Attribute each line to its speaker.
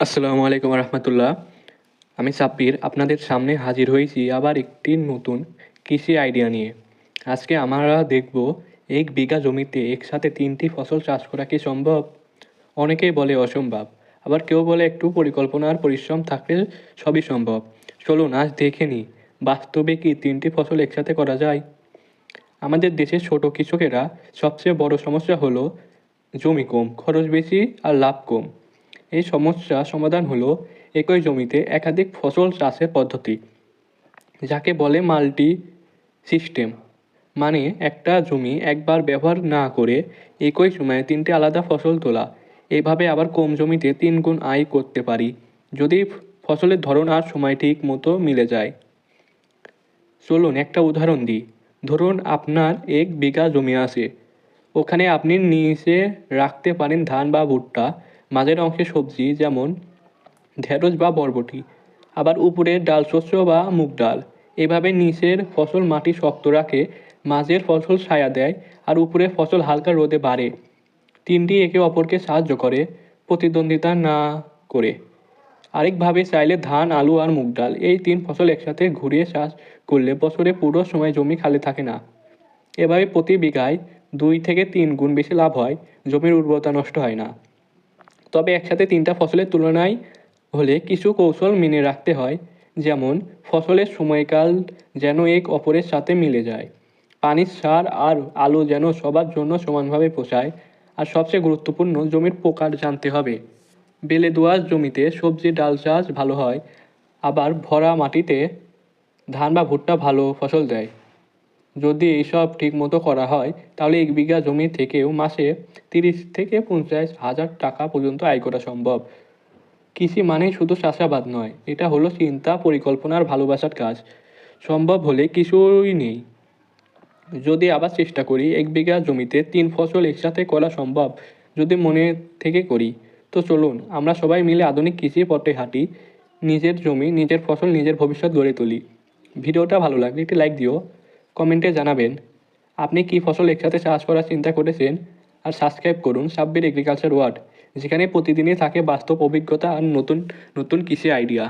Speaker 1: আসসালামু আলাইকুম রহমতুল্লাহ। আমি সাব্বির, আপনাদের সামনে হাজির হয়েছি আবার একটি নতুন কৃষি আইডিয়া নিয়ে। আজকে আমরা দেখব এক বিঘা জমিতে একসাথে তিনটি ফসল চাষ করা কি সম্ভব? অনেকেই বলে অসম্ভব, আবার কেউ বলে একটু পরিকল্পনার পরিশ্রম থাকলে সবই সম্ভব। চলুন, আজ দেখে নিই, বাস্তবে কি তিনটি ফসল একসাথে করা যায়? আমাদের দেশের ছোট কৃষকেরা সবচেয়ে বড় সমস্যা হলো জমি কম, খরচ বেশি আর লাভ কম। এই সমস্যা সমাধান হলো একই জমিতে একাধিক ফসল চাষের পদ্ধতি, যাকে বলে মাল্টি সিস্টেম মানে একটা জমি একবার ব্যবহার না করে একই সময়ে তিনটে আলাদা ফসল তোলা। এভাবে আবার কম জমিতে তিন গুণ আয় করতে পারি, যদি ফসলের ধরন আর সময় ঠিক মতো মিলে যায়। চলুন একটা উদাহরণ দিই। ধরুন আপনার এক বিঘা জমি আছে। ওখানে আপনি নিচে রাখতে পারেন ধান বা ভুট্টা। মাঝের অংশে সবজি যেমন ঢেঁড়স বা বরবটি, আবার উপরে ডাল শস্য বা মুগ ডাল। এভাবে নিচের ফসল মাটি শক্ত রাখে, মাঝের ফসল ছায়া দেয় আর উপরে ফসল হালকা রোদে বাড়ে। তিনটি একে অপরকে সাহায্য করে, প্রতিদ্বন্দ্বিতা না করে। আরেকভাবে চাইলে ধান, আলু আর মুগ ডাল, এই তিন ফসল একসাথে ঘুরিয়ে চাষ করলে বছরে পুরো সময় জমি খালি থাকে না। এভাবে প্রতি বিঘায় দুই থেকে তিন গুণ বেশি লাভ হয়, জমির উর্বরতা নষ্ট হয় না। তবে একসাথে তিনটা ফসলের তুলনায় হলে কিছু কৌশল মেনে রাখতে হয়, যেমন ফসলের সময়কাল যেন এক অপরের সাথে মিলে যায়, পানির সার আর আলো যেন সবার জন্য সমানভাবে পোষায়, আর সবচেয়ে গুরুত্বপূর্ণ জমির প্রকার জানতে হবে। বেলে দোআঁশ জমিতে সবজি, ডাল চাষ ভালো হয়, আবার ভরা মাটিতে ধান বা ভুট্টা ভালো ফসল দেয়। যদি এইসব ঠিক মতো করা হয়, তাহলে এক বিঘা জমি থেকেও মাসে তিরিশ থেকে পঞ্চাশ হাজার টাকা পর্যন্ত আয় করা সম্ভব। কৃষি মানেই শুধু চাষাবাদ নয়, এটা হলো চিন্তা, পরিকল্পনার ভালোবাসার কাজ। সম্ভব হলে কিছুই নেই। যদি আবার চেষ্টা করি এক বিঘা জমিতে তিন ফসল একসাথে করা সম্ভব, যদি মনে থেকে করি, তো চলুন, আমরা সবাই মিলে আধুনিক কৃষি পথে হাঁটি, নিজের জমি, নিজের ফসল, নিজের ভবিষ্যৎ গড়ে তুলি। ভিডিওটা ভালো লাগলে একটি লাইক দিও। কমেন্টে জানাবেন, আপনি কি ফসল একসাথে চাষ করার চিন্তা করেছেন? আর সাবস্ক্রাইব করুন সাব্বির এগ্রিকালচার ওয়ার্ড, যেখানে প্রতিদিনই থাকে বাস্তব অভিজ্ঞতা আর নতুন নতুন কৃষি আইডিয়া।